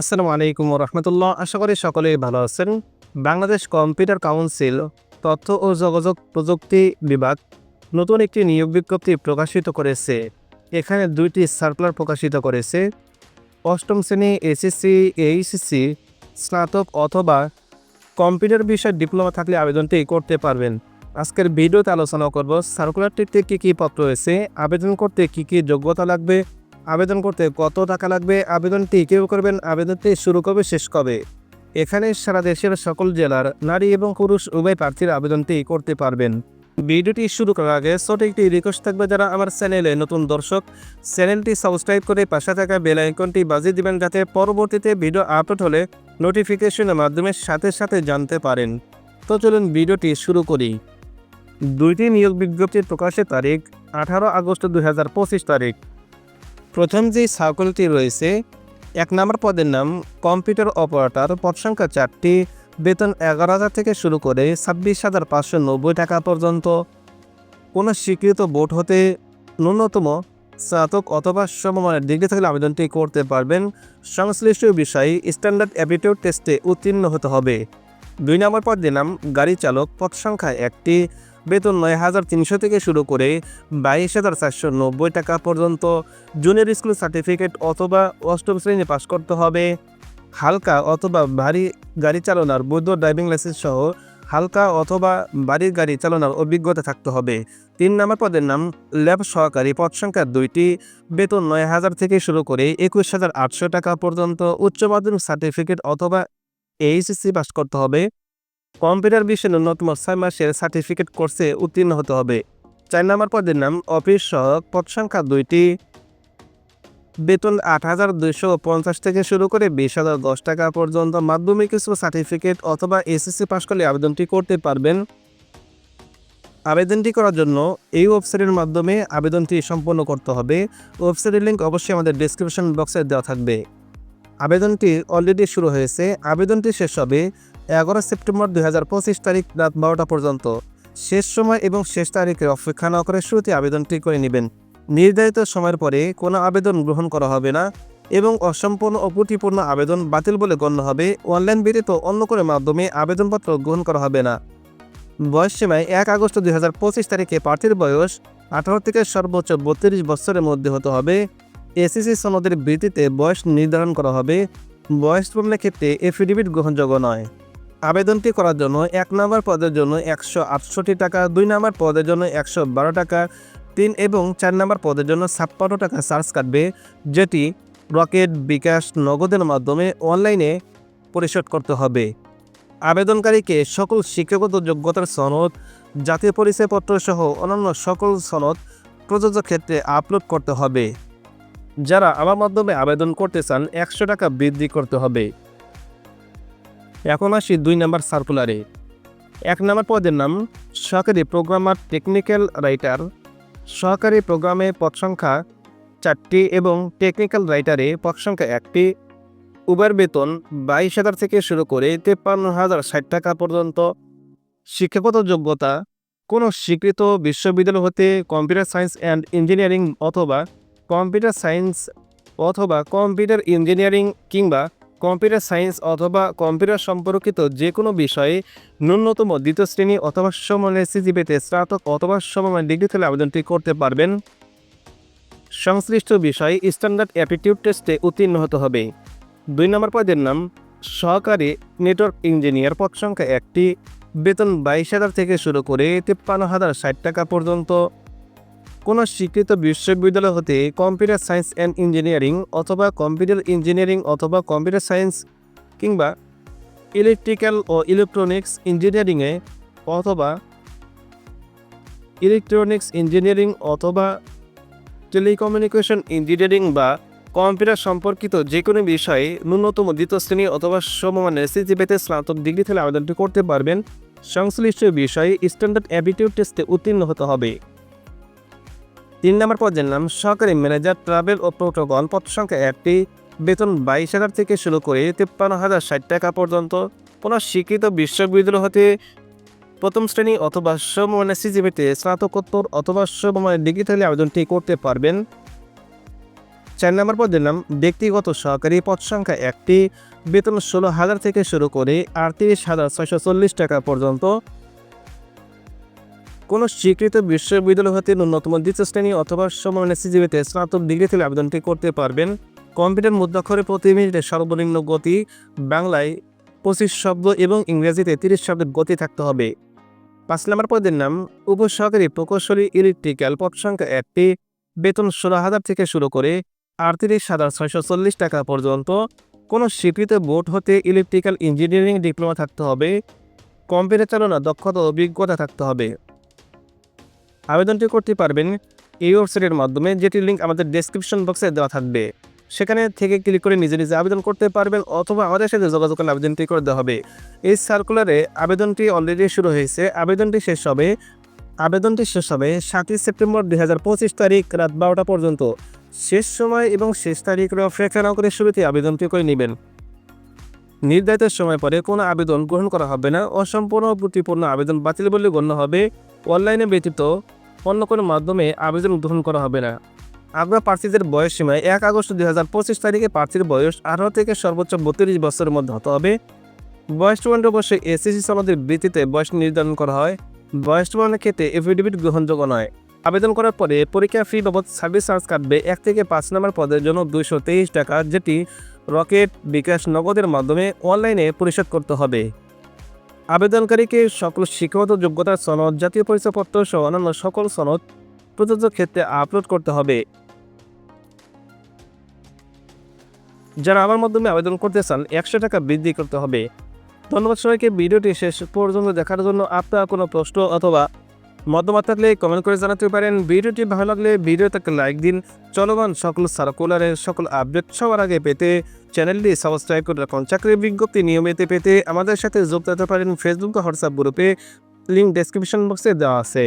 আসসালামু আলাইকুম রহমতুল্লাহ। আশা করি সকলেই ভালো আছেন। বাংলাদেশ কম্পিউটার কাউন্সিল তথ্য ও যোগাযোগ প্রযুক্তি বিভাগ নতুন একটি নিয়োগ বিজ্ঞপ্তি প্রকাশিত করেছে। এখানে দুইটি সার্কুলার প্রকাশিত করেছে। অষ্টম শ্রেণি এসএসসি, এইচএসসি, স্নাতক অথবা কম্পিউটার বিষয়ে ডিপ্লোমা থাকলে আবেদনটি করতে পারবেন। আজকের ভিডিওতে আলোচনা করব সার্কুলারটিতে কী কী পত্র রয়েছে, আবেদন করতে কী কী যোগ্যতা লাগবে আবেদন করতে কত টাকা লাগবে? আবেদনটি কেউ করবেন? আবেদনটি শুরু কবে, শেষ কবে? এখানে সারা দেশের সকল জেলার নারী এবং পুরুষ উভয় প্রার্থীর আবেদনটি করতে পারবেন। ভিডিওটি শুরু করার আগে ছোট একটি রিকোয়েস্ট থাকবে যারা আমার চ্যানেলে নতুন দর্শক, চ্যানেলটি সাবস্ক্রাইব করে পাশে থাকা বেল আইকনটি বাজিয়ে দিবেন যাতে পরবর্তীতে ভিডিও আপলোড হলে নোটিফিকেশনের মাধ্যমে সাথে সাথে জানতে পারেন। তো চলুন ভিডিওটি শুরু করি। দুইটি নিয়োগ বিজ্ঞপ্তির প্রকাশের তারিখ আঠারো আগস্ট দু হাজার পঁচিশ তারিখ। প্রথম যে সার্কেলটি রয়েছে, এক নম্বর পদের নাম কম্পিউটার অপারেটর পদ সংখ্যা চারটি, বেতন এগারো হাজার থেকে শুরু করে ছাব্বিশ হাজার পাঁচশো নব্বই টাকা পর্যন্ত। কোনো স্বীকৃত বোর্ড হতে ন্যূনতম স্নাতক অথবা সমমানের ডিগ্রি থাকলে আবেদনটি করতে পারবেন। সংশ্লিষ্ট বিষয়ে স্ট্যান্ডার্ড অ্যাপিটিউড টেস্টে উত্তীর্ণ হতে হবে। দুই নম্বর পদের নাম গাড়ি চালক, পদ সংখ্যা একটি। বেতন নয় হাজার তিনশো থেকে শুরু করে বাইশ হাজার চারশো নব্বই টাকা পর্যন্ত। জুনিয়র স্কুল সার্টিফিকেট অথবা অষ্টম শ্রেণি পাশ করতে হবে। হালকা অথবা ভারী গাড়ি চালানোর বৈধ ড্রাইভিং লাইসেন্স সহ হালকা অথবা বাড়ির গাড়ি চালানোর অভিজ্ঞতা থাকতে হবে। তিন নম্বর পদের নাম ল্যাব সহকারী, পদ সংখ্যা দুইটি। বেতন নয় হাজার থেকে শুরু করে একুশ হাজার আটশো টাকা পর্যন্ত। উচ্চ মাধ্যমিক সার্টিফিকেট অথবা এইচএসসি পাস করতে হবে। কম্পিউটার বিষয়ে ন্যূনতম ছয় মাসের সার্টিফিকেট কোর্সে উত্তীর্ণ হতে হবে। চার নম্বর পদের নাম অফিস সহক। পদ সংখ্যা দুইটি। বেতন আট হাজার দুইশো পঞ্চাশ থেকে শুরু করে বিশ হাজার দশ টাকা পর্যন্ত মাধ্যমিক স্কুল সার্টিফিকেট অথবা এসএসসি পাস করলে আবেদনটি করতে পারবেন। আবেদনটি করার জন্য এই ওয়েবসাইটের মাধ্যমে আবেদনটি সম্পন্ন করতে হবে। ওয়েবসাইটের লিঙ্ক অবশ্যই আমাদের ডিসক্রিপশন বক্সে দেওয়া থাকবে। আবেদনটি অলরেডি শুরু হয়েছে। আবেদনটি শেষ হবে এগারো সেপ্টেম্বর দুই হাজার পঁচিশ তারিখ রাত বারোটা পর্যন্ত। শেষ সময় এবং শেষ তারিখে অপেক্ষা না করে শুরুতে আবেদনটি করে নেবেন। নির্ধারিত সময়ের পরে কোনো আবেদন গ্রহণ করা হবে না এবং অসম্পূর্ণ ও ত্রুটিপূর্ণ আবেদন বাতিল বলে গণ্য হবে। অনলাইন ব্যতীত অন্য কোনো মাধ্যমে আবেদনপত্র গ্রহণ করা হবে না। বয়স সীমায় এক আগস্ট দুই হাজার পঁচিশ তারিখে প্রার্থীর বয়স আঠারো থেকে সর্বোচ্চ বত্রিশ বছরের মধ্যে হতে হবে। এসএসসি সনদের ভিত্তিতে বয়স নির্ধারণ করা হবে। বয়স প্রমাণের ক্ষেত্রে এফিডেভিট গ্রহণযোগ্য নয়। আবেদনটি করার জন্য এক নম্বর পদের জন্য একশো আটষট্টি টাকা, দুই নম্বর পদের জন্য একশো বারো টাকা, তিন এবং চার নম্বর পদের জন্য ছাপ্পান্ন টাকা চার্জ কাটবে, যেটি রকেট বিকাশ নগদের মাধ্যমে অনলাইনে পরিশোধ করতে হবে। আবেদনকারীকে সকল শিক্ষাগত যোগ্যতার সনদ, জাতীয় পরিচয়পত্র সহ অন্যান্য সকল সনদ প্রযোজ্য ক্ষেত্রে আপলোড করতে হবে। যারা আমার মাধ্যমে আবেদন করতে চান, একশো টাকা বৃদ্ধি করতে হবে। এখন আসি দুই নম্বর সার্কুলারে। এক নম্বর পদের নাম, সহকারী প্রোগ্রামার, টেকনিক্যাল রাইটার। সহকারী প্রোগ্রামে পদ সংখ্যা চারটি এবং টেকনিক্যাল রাইটারে পদ সংখ্যা একটি। উবার বেতন বাইশ হাজার থেকে শুরু করে তেপ্পান্ন হাজার ষাট টাকা পর্যন্ত। শিক্ষাগত যোগ্যতা, কোনো স্বীকৃত বিশ্ববিদ্যালয় হতে কম্পিউটার সায়েন্স অ্যান্ড ইঞ্জিনিয়ারিং অথবা কম্পিউটার সায়েন্স অথবা কম্পিউটার ইঞ্জিনিয়ারিং কিংবা কম্পিউটার সায়েন্স অথবা কম্পিউটার সম্পর্কিত যে কোনো বিষয়ে ন্যূনতম দ্বিতীয় শ্রেণি অথবা সমমানের সিজিপিতে স্নাতক অথবা সমমান ডিগ্রি থেকে আবেদনটি করতে পারবেন। সংশ্লিষ্ট বিষয়ে স্ট্যান্ডার্ড অ্যাপিটিউড টেস্টে উত্তীর্ণ হতে হবে। দুই নম্বর পদের নাম, সহকারী নেটওয়ার্ক ইঞ্জিনিয়ার পদ সংখ্যা একটি। বেতন বাইশ হাজার থেকে শুরু করে তিপ্পান্ন হাজার ষাট টাকা পর্যন্ত। কোনো স্বীকৃত বিশ্ববিদ্যালয় হতে কম্পিউটার সায়েন্স অ্যান্ড ইঞ্জিনিয়ারিং অথবা কম্পিউটার ইঞ্জিনিয়ারিং অথবা কম্পিউটার সায়েন্স কিংবা ইলেকট্রিক্যাল ও ইলেকট্রনিক্স ইঞ্জিনিয়ারিংয়ে অথবা ইলেকট্রনিক্স ইঞ্জিনিয়ারিং অথবা টেলিকমিউনিকেশন ইঞ্জিনিয়ারিং বা কম্পিউটার সম্পর্কিত যে কোনো বিষয়ে ন্যূনতম দ্বিতীয় শ্রেণি অথবা সমমানের সিজিপিতে স্নাতক ডিগ্রি থেকে আবেদনটি করতে পারবেন। সংশ্লিষ্ট বিষয়ে স্ট্যান্ডার্ড অ্যাবিটিউড টেস্টে উত্তীর্ণ হতে হবে। তিন নম্বর পদের নাম সহকারী ম্যানেজার, ট্রাভেল ও প্রোটোকল। পদ সংখ্যা একটি। বেতন বাইশ হাজার থেকে শুরু করে তিপ্পান্ন হাজার ষাট টাকা পর্যন্ত। কোনো স্বীকৃত বিশ্ববিদ্যালয় হতে প্রথম শ্রেণি অথবা সমমানের সিজিবিতে স্নাতকোত্তর অথবা সমমানের ডিগ্রি থেকে আবেদনটি করতে পারবেন। চার নম্বর পদের নাম ব্যক্তিগত সহকারী। পদ সংখ্যা একটি। বেতন ষোলো হাজার থেকে শুরু করে আটত্রিশ হাজার ছয়শো চল্লিশ টাকা পর্যন্ত। কোনো স্বীকৃত বিশ্ববিদ্যালয় হতে ন্যূনতম দ্বিতীয় শ্রেণি অথবা সমানের সিজিবিতে স্নাতক ডিগ্রি থেকে আবেদনটি করতে পারবেন। কম্পিউটার মুদ্রাক্ষরে প্রতি মিনিটে সর্বনিম্ন গতি, বাংলায় পঁচিশ শব্দ এবং ইংরেজিতে তিরিশ শব্দের গতি থাকতে হবে। পাঁচ নম্বর পদের নাম, উপসহকারী প্রকৌশলী ইলেকট্রিক্যাল পদ সংখ্যা একটি, বেতন ষোলো হাজার থেকে শুরু করে আটত্রিশ হাজার ছয়শো চল্লিশ টাকা পর্যন্ত। কোনো স্বীকৃত বোর্ড হতে ইলেকট্রিক্যাল ইঞ্জিনিয়ারিং ডিপ্লোমা থাকতে হবে। কম্পিউটার চালনা দক্ষতা অভিজ্ঞতা থাকতে হবে। আবেদনটি করতে পারবেন এই ওয়েবসাইটের মাধ্যমে, যেটির লিঙ্ক আমাদের ডেসক্রিপশন বক্সে দেওয়া থাকবে। সেখানে থেকে ক্লিক করে নিজে নিজে আবেদন করতে পারবেন অথবা আমাদের সাথে যোগাযোগ করলে আবেদনটি করে দেওয়া হবে। এই সার্কুলারে আবেদনটি অলরেডি শুরু হয়েছে। আবেদনটি শেষ হবে, আবেদনটি শেষ হবে সাতই সেপ্টেম্বর দুই হাজার পঁচিশ তারিখ রাত বারোটা পর্যন্ত। শেষ সময় এবং শেষ তারিখ অপেক্ষা না করে শুরুতে আবেদনটি করে নেবেন। নির্ধারিত সময় পরে কোনো আবেদন গ্রহণ করা হবে না। অসম্পূর্ণ ত্রুটিপূর্ণ আবেদন বাতিল বলে গণ্য হবে। অনলাইনে ব্যতীত অন্য কোনো মাধ্যমে আবেদন গ্রহণ করা হবে না। আপনার প্রার্থীদের বয়স সীমায় এক আগস্ট দুই হাজার পঁচিশ তারিখে প্রার্থীর বয়স আঠারো থেকে সর্বোচ্চ বত্রিশ বছরের মধ্যে হতে হবে। বয়স প্রমাণের অবশ্যই এসএসসি সনদের ভিত্তিতে বয়স নির্ধারণ করা হয়। বয়স প্রমাণের ক্ষেত্রে এফিডেভিট গ্রহণযোগ্য নয়। আবেদন করার পরে পরীক্ষা ফি বাবদ সার্ভিস চার্জ কাটবে এক থেকে পাঁচ নম্বর পদের জন্য দুইশো তেইশ টাকা, যেটি রকেট বিকাশ নগদের মাধ্যমে অনলাইনে পরিশোধ করতে হবে। আবেদনকারীকে সকল শিক্ষাগত যোগ্যতার সনদ, জাতীয় পরিচয়পত্র সহ অন্যান্য সকল সনদ প্রযোজ্য ক্ষেত্রে আপলোড করতে হবে। যারা আমার মাধ্যমে আবেদন করতে চান, একশো টাকা বৃদ্ধি করতে হবে। ধন্যবাদ সবাইকে, ভিডিওটি শেষ পর্যন্ত দেখার জন্য আপনার কোনো প্রশ্ন অথবা মতামত থাকলে কমেন্ট করে জানাতে পারেন। ভিডিওটি ভালো লাগলে ভিডিওটাকে লাইক দিন। চলমান সকল সার্কুলারের সকল আপডেট সবার আগে পেতে চ্যানেলটি সাবস্ক্রাইব করে রাখুন। চাকরির বিজ্ঞপ্তি নিয়মিত পেতে আমাদের সাথে যোগ দিতে পারেন। ফেসবুক হোয়াটসঅ্যাপ গ্রুপে লিঙ্ক ডেসক্রিপশন বক্সে দেওয়া আছে।